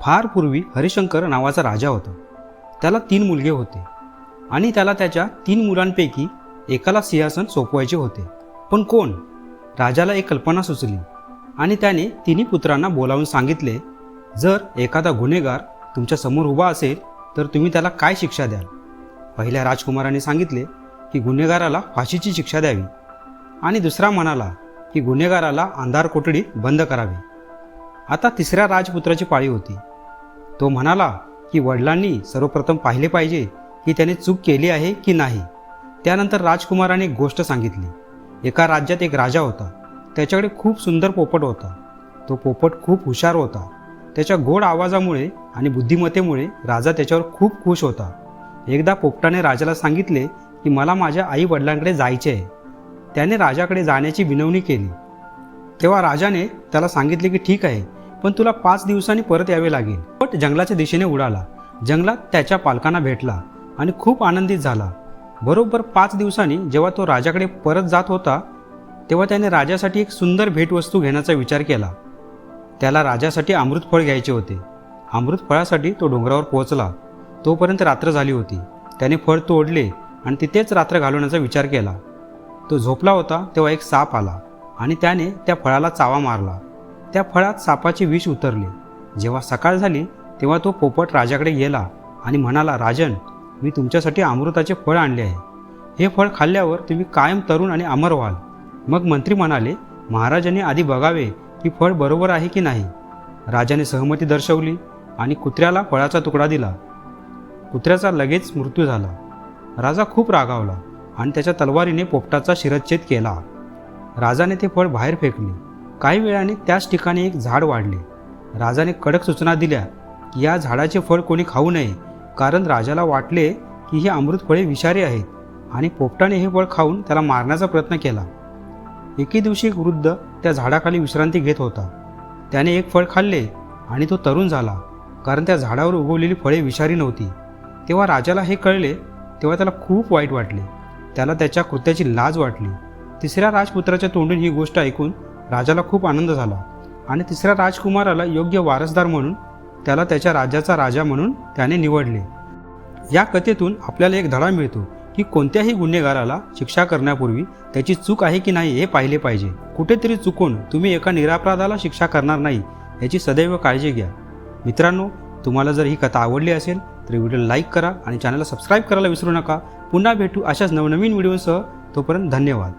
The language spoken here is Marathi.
फार पूर्वी हरिशंकर नावाचा राजा होता. त्याला तीन मुलगे होते आणि त्याला त्याच्या तीन मुलांपैकी एकाला सिंहासन सोपवायचे होते. पण कोण? राजाला एक कल्पना सुचली आणि त्याने तिन्ही पुत्रांना बोलावून सांगितले जर एखादा गुन्हेगार तुमच्यासमोर उभा असेल तर तुम्ही त्याला काय शिक्षा द्याल? पहिल्या राजकुमाराने सांगितले की गुन्हेगाराला फाशीची शिक्षा द्यावी आणि दुसरा म्हणाला की गुन्हेगाराला अंधार कोठडीत बंद करावे. आता तिसऱ्या राजपुत्राची पाळी होती. तो म्हणाला की वडिलांनी सर्वप्रथम पाहिले पाहिजे की त्याने चूक केली आहे की नाही. त्यानंतर राजकुमाराने एक गोष्ट सांगितली. एका राज्यात एक राजा होता. त्याच्याकडे खूप सुंदर पोपट होता. तो पोपट खूप हुशार होता. त्याच्या गोड आवाजामुळे आणि बुद्धिमत्तेमुळे राजा त्याच्यावर खूप खुश होता. एकदा पोपटाने राजाला सांगितले की मला माझ्या आई वडिलांकडे जायचे आहे. त्याने राजाकडे जाण्याची विनवणी केली. तेव्हा राजाने त्याला सांगितले की ठीक आहे पण तुला पाच दिवसांनी परत यावे लागेल. पट जंगलाच्या दिशेने उडाला. जंगलात त्याच्या पालकांना भेटला आणि खूप आनंदित झाला. बरोबर पाच दिवसांनी जेव्हा तो राजाकडे परत जात होता तेव्हा त्याने राजासाठी एक सुंदर भेटवस्तू घेण्याचा विचार केला. त्याला राजासाठी अमृतफळ घ्यायचे होते. अमृतफळासाठी तो डोंगरावर पोहोचला. तोपर्यंत रात्र झाली होती. त्याने फळ तोडले आणि तिथेच रात्र घालवण्याचा विचार केला. तो झोपला होता तेव्हा एक साप आला आणि त्याने त्या फळाला चावा मारला. त्या फळात सापाचे विष उतरले. जेव्हा सकाळ झाली तेव्हा तो पोपट राजाकडे गेला आणि म्हणाला राजन मी तुमच्यासाठी अमृताचे फळ आणले आहे. हे फळ खाल्ल्यावर तुम्ही कायम तरुण आणि अमर व्हाल. मग मंत्री म्हणाले महाराजांनी आधी बघावे की फळ बरोबर आहे की नाही. राजाने सहमती दर्शवली आणि कुत्र्याला फळाचा तुकडा दिला. कुत्र्याचा लगेच मृत्यू झाला. राजा खूप रागावला आणि त्याच्या तलवारीने पोपटाचा शिरच्छेद केला. राजाने ते फळ बाहेर फेकले. काही वेळाने त्याच ठिकाणी एक झाड वाढले. राजाने कडक सूचना दिल्या की या झाडाचे फळ कोणी खाऊ नये कारण राजाला वाटले की ही अमृत फळे विषारी आहेत आणि पोपटाने हे फळ खाऊन त्याला मारण्याचा प्रयत्न केला. एके दिवशी एक वृद्ध त्या झाडाखाली विश्रांती घेत होता. त्याने एक फळ खाल्ले आणि तो तरुण झाला कारण त्या झाडावर उगवलेली फळे विषारी नव्हती. तेव्हा राजाला हे कळले तेव्हा त्याला खूप वाईट वाटले. त्याला त्याच्या कृत्याची लाज वाटली. तिसऱ्या राजपुत्राच्या तोंडून ही गोष्ट ऐकून राजाला खूप आनंद झाला आणि तिसऱ्या राजकुमाराला योग्य वारसदार म्हणून त्याला त्याच्या राज्याचा राजा म्हणून त्याने निवडले. या कथेतून आपल्याला एक धडा मिळतो की कोणत्याही गुन्हेगाराला शिक्षा करण्यापूर्वी त्याची चूक आहे की नाही हे पाहिले पाहिजे. कुठेतरी चुकून तुम्ही एका निरापराधाला शिक्षा करणार नाही याची सदैव काळजी घ्या. मित्रांनो तुम्हाला जर ही कथा आवडली असेल तर व्हिडिओ लाईक करा आणि चॅनलला सबस्क्राईब करायला विसरू नका. पुन्हा भेटू अशाच नवनवीन व्हिडिओसह. तोपर्यंत धन्यवाद.